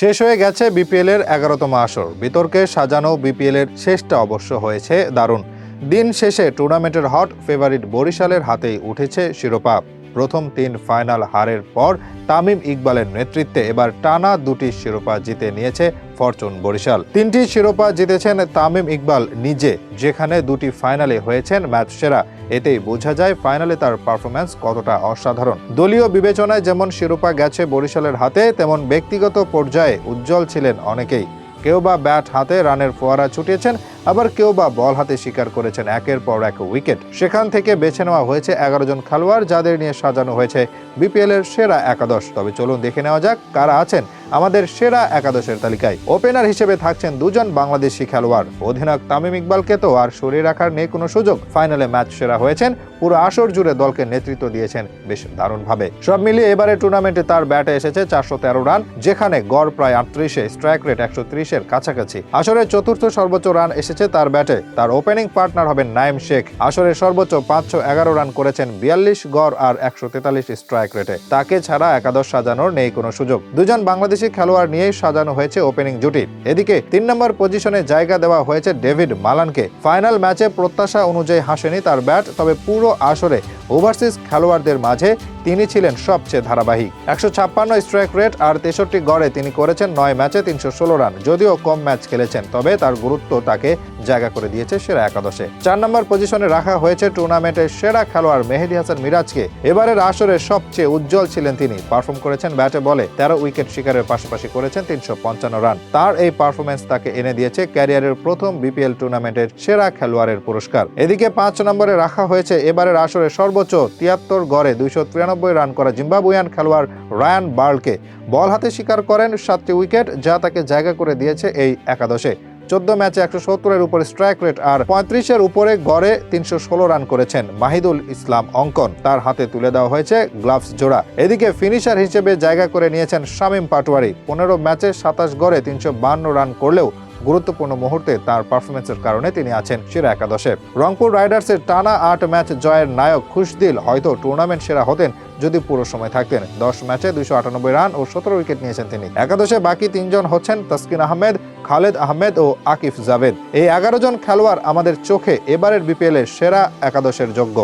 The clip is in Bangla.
শেষ হয়ে গেছে বিপিএল এর এগারোতম আসর। বিতর্কে সাজানো বিপিএল এর শেষটা অবশ্য হয়েছে দারুণ। দিন শেষে টুর্নামেন্টের হট ফেভারিট বরিশালের হাতেই উঠেছে শিরোপা। প্রথম তিন ফাইনাল হারের পর তামিম ইকবালের নেতৃত্বে এবার টানা দুটি শিরোপা জিতে নিয়েছে ফরচুন বরিশাল। তিনটি শিরোপা জিতেছেন তামিম ইকবাল নিজে, যেখানে দুটি ফাইনালে হয়েছেন ম্যাচ সেরা এতেই বোঝা যায় ফাইনালে তার পারফরম্যান্স কতটা অসাধারণ। দলীয় বিবেচনায় যেমন শিরোপা গেছে বরিশালের হাতে, তেমন ব্যক্তিগত পর্যায়ে উজ্জ্বল ছিলেন অনেকেই। কেউ বা ব্যাট হাতে রানের ফোয়ারা ছুটিয়েছেন, আবার কেউ বা বল হাতে শিকার করেছেন একের পর এক উইকেট। সেখান থেকে বেছে নেওয়া হয়েছে এগারো জন খেলোয়াড়, যাদের নিয়ে সাজানো হয়েছে বিপিএল এর সেরা একাদশ। তবে চলুন দেখে নেওয়া যাক কারা আছেন আমাদের সেরা একাদশের তালিকায় ওপেনার হিসেবে থাকছেন দুজন বাংলাদেশি খেলোয়াড়। অধিনায়ক তামিম ইকবালকে তো আর সরিয়ে রাখার নেই কোনো সুযোগ। ফাইনালে ম্যাচ সেরা হয়েছেন পুরো আসর জুড়ে দলকে নেতৃত্ব দিয়েছেন বেশ দারুণভাবে। সব মিলিয়ে এবারে টুর্নামেন্টে তার ব্যাটে এসেছে চারশো তেরো রান, যেখানে গড় প্রায় আটত্রিশে, স্ট্রাইক রেট একশো ত্রিশের কাছাকাছি। আসরের চতুর্থ সর্বোচ্চ রান এসেছে তার ব্যাটে, তার ওপেনিং পার্টনার হবেন নাইম শেখ। আসরের সর্বোচ্চ পাঁচশো এগারো রান করেছেন বিয়াল্লিশ গড় আর একশো তেতাল্লিশ স্ট্রাইক রেটে। তাকে ছাড়া একাদশ সাজানোর নেই কোনো সুযোগ। দুজন বাংলাদেশি খেলোয়াড় নিয়েই সাজানো হয়েছে ওপেনিং জুটি। এদিকে তিন নম্বর পজিশনে জায়গা দেওয়া হয়েছে ডেভিড মালানকে। ফাইনাল ম্যাচে প্রত্যাশা অনুযায়ী হাসেনি তার ব্যাট, তবে পুরো আসরে ওভারসিজ খেলোয়াড়দের মাঝে তিনি ছিলেন সবচেয়ে ধারাবাহিক। একশো ছাপ্পান্ন স্ট্রাইক রেট আর তেষট্টি গড়ে তিনি করেছেন নয় ম্যাচে তিনশো ষোলো রান, যদিও কম ম্যাচ খেলেছেন, তবে তার গুরুত্ব তাকে জায়গা করে দিয়েছে সেরা একাদশে। চার নম্বর পজিশনে রাখা হয়েছে টুর্নামেন্টের সেরা খেলোয়াড় মেহেদি হাসান মিরাজকে। এবারের আসরে সবচেয়ে উজ্জ্বল ছিলেন তিনি। পারফর্ম করেছেন ব্যাটে বলে তেরো উইকেট শিকারের পাশাপাশি করেছেন তিনশো পঞ্চান্ন রান। তার এই পারফরমেন্স তাকে এনে দিয়েছে ক্যারিয়ারের প্রথম বিপিএল টুর্নামেন্টের সেরা খেলোয়াড়ের পুরস্কার। এদিকে পাঁচ নম্বরে রাখা হয়েছে এবারের আসরে সর্বোচ্চ তিয়াত্তর গড়ে দুইশো তিরানব্বই রান করা জিম্বাবুয়ান খেলোয়াড় রায়ান বার্লকে। বল হাতে শিকার করেন সাতটি উইকেট, যা তাকে জায়গা করে দিয়েছে এই একাদশে। চোদ্দ ম্যাচে একশো সত্তরের উপরে স্ট্রাইক রেট আর পঁয়ত্রিশের উপরে গড়ে তিনশো ষোলো রান করেছেন মাহিদুল ইসলাম অঙ্কন। তার হাতে তুলে দেওয়া হয়েছে গ্লাভস জোড়া। এদিকে ফিনিশার হিসেবে জায়গা করে নিয়েছেন শামীম পাটোয়ারি। পনেরো ম্যাচে সাতাশ গড়ে তিনশো রান করলেও গুরুত্বপূর্ণ মুহূর্তে তার পারফরমেন্সের কারণে তিনি আছেন সেরা একাদশে। রংপুর রাইডার্সের টানা আট ম্যাচ জয়ের নায়ক খুশদিল হয়তো টুর্নামেন্ট সেরা হতেন যদি পুরো সময় থাকতেন। দশ ম্যাচে দুইশো আটানব্বই রান ও সতেরো উইকেট নিয়েছেন তিনি। একাদশে বাকি তিনজন হচ্ছেন তাসকিন আহমেদ খালেদ আহমেদ ও আকিফ জাভেদ। এই এগারো জন খেলোয়াড় আমাদের চোখে এবারের বিপিএলের সেরা একাদশের যোগ্য।